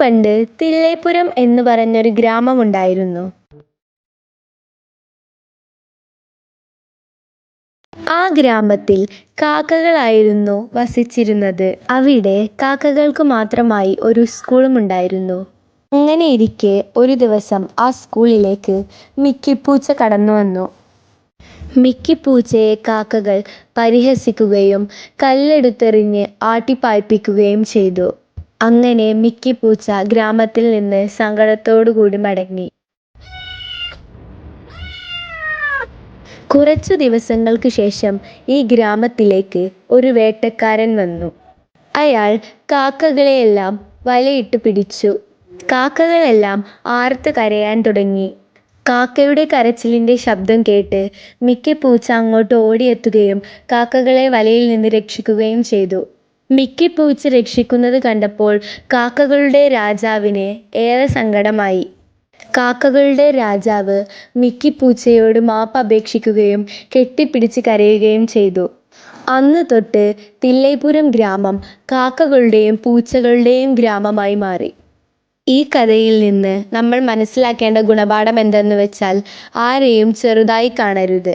പണ്ട് തില്ലേപ്പുരം എന്ന് പറഞ്ഞൊരു ഗ്രാമമുണ്ടായിരുന്നു. ആ ഗ്രാമത്തിൽ കാക്കകളായിരുന്നു വസിച്ചിരുന്നത്. അവിടെ കാക്കകൾക്ക് മാത്രമായി ഒരു സ്കൂളും സ്കൂളുമുണ്ടായിരുന്നു. അങ്ങനെയിരിക്കെ ഒരു ദിവസം ആ സ്കൂളിലേക്ക് മിക്കിപ്പൂച്ച കടന്നുവന്നു. മിക്കിപ്പൂച്ചയെ കാക്കകൾ പരിഹസിക്കുകയും കല്ലെടുത്തെറിഞ്ഞ് ആട്ടിപ്പായിപ്പിക്കുകയും ചെയ്തു. അങ്ങനെ മിക്കിപ്പൂച്ച ഗ്രാമത്തിൽ നിന്ന് സങ്കടത്തോടുകൂടി മടങ്ങി. കുറച്ചു ദിവസങ്ങൾക്ക് ശേഷം ഈ ഗ്രാമത്തിലേക്ക് ഒരു വേട്ടക്കാരൻ വന്നു. അയാൾ കാക്കകളെയെല്ലാം വലയിട്ട് പിടിച്ചു. കാക്കകളെല്ലാം ആർത്ത് കരയാൻ തുടങ്ങി. കാക്കയുടെ കരച്ചിലിന്റെ ശബ്ദം കേട്ട് മിക്കിപ്പൂച്ച അങ്ങോട്ട് ഓടിയെത്തുകയും കാക്കകളെ വലയിൽ നിന്ന് രക്ഷിക്കുകയും ചെയ്തു. മിക്കിപ്പൂച്ച രക്ഷിക്കുന്നത് കണ്ടപ്പോൾ കാക്കകളുടെ രാജാവിന് ഏറെ സങ്കടമായി. കാക്കകളുടെ രാജാവ് മിക്കി മിക്കിപ്പൂച്ചയോട് മാപ്പപേക്ഷിക്കുകയും കെട്ടിപ്പിടിച്ച് കരയുകയും ചെയ്തു. അന്ന് തൊട്ട് തില്ലൈപുരം ഗ്രാമം കാക്കകളുടെയും പൂച്ചകളുടെയും ഗ്രാമമായി മാറി. ഈ കഥയിൽ നിന്ന് നമ്മൾ മനസ്സിലാക്കേണ്ട ഗുണപാഠം എന്തെന്ന് വെച്ചാൽ ആരെയും ചെറുതായി കാണരുത്.